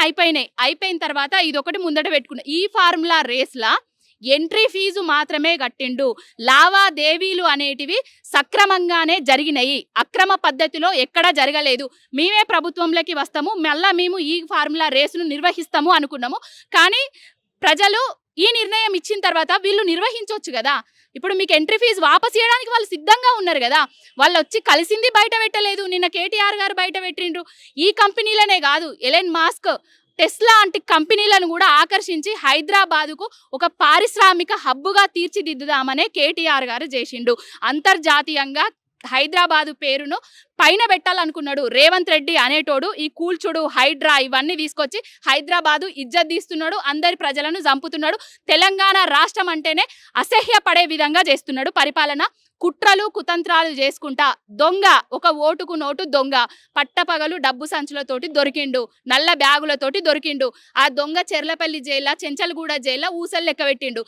అయిపోయినాయి. అయిపోయిన తర్వాత ఇదొకటి ముందట పెట్టుకున్నా. ఈ ఫార్ములా రేస్లా ఎంట్రీ ఫీజు మాత్రమే కట్టిండు. లావాదేవీలు అనేటివి సక్రమంగానే జరిగినాయి. అక్రమ పద్ధతిలో ఎక్కడా జరగలేదు. మేమే ప్రభుత్వంలోకి వస్తాము. మళ్ళా మేము ఈ ఫార్ములా రేసును నిర్వహిస్తాము అనుకున్నాము. కానీ ప్రజలు ఈ నిర్ణయం ఇచ్చిన తర్వాత వీళ్ళు నిర్వహించవచ్చు కదా. ఇప్పుడు మీకు ఎంట్రీ ఫీజు వాపస్ చేయడానికి వాళ్ళు సిద్ధంగా ఉన్నారు కదా. వాళ్ళు వచ్చి కలిసింది బయట పెట్టలేదు. నిన్న కేటీఆర్ గారు బయట పెట్టిండ్రు. ఈ కంపెనీలనే కాదు ఎలెన్ మాస్క్ టెస్లా లాంటి కంపెనీలను కూడా ఆకర్షించి హైదరాబాదుకు ఒక పారిశ్రామిక హబ్బుగా తీర్చిదిద్దుదామనే కేటీఆర్ గారు చేసిండు అంతర్జాతీయంగా హైదరాబాదు పేరును పైన పెట్టాలనుకున్నాడు రేవంత్ రెడ్డి అనేటోడు ఈ కూల్చుడు హైడ్రా ఇవన్నీ తీసుకొచ్చి హైదరాబాదు ఇజ్జత్ తీస్తున్నాడు అందరి ప్రజలను చంపుతున్నాడు తెలంగాణ రాష్ట్రం అంటేనే అసహ్యపడే విధంగా చేస్తున్నాడు. పరిపాలన కుట్రలు కుతంత్రాలు చేసుకుంటా దొంగ ఒక ఓటుకు నోటు దొంగ పట్టపగలు డబ్బు సంచులతోటి దొరికిండు నల్ల బ్యాగులతోటి దొరికిండు ఆ దొంగ చెర్లపల్లి జైల్లో చెంచల్గూడ జైల్లో ఊసలు లెక్క పెట్టిండు.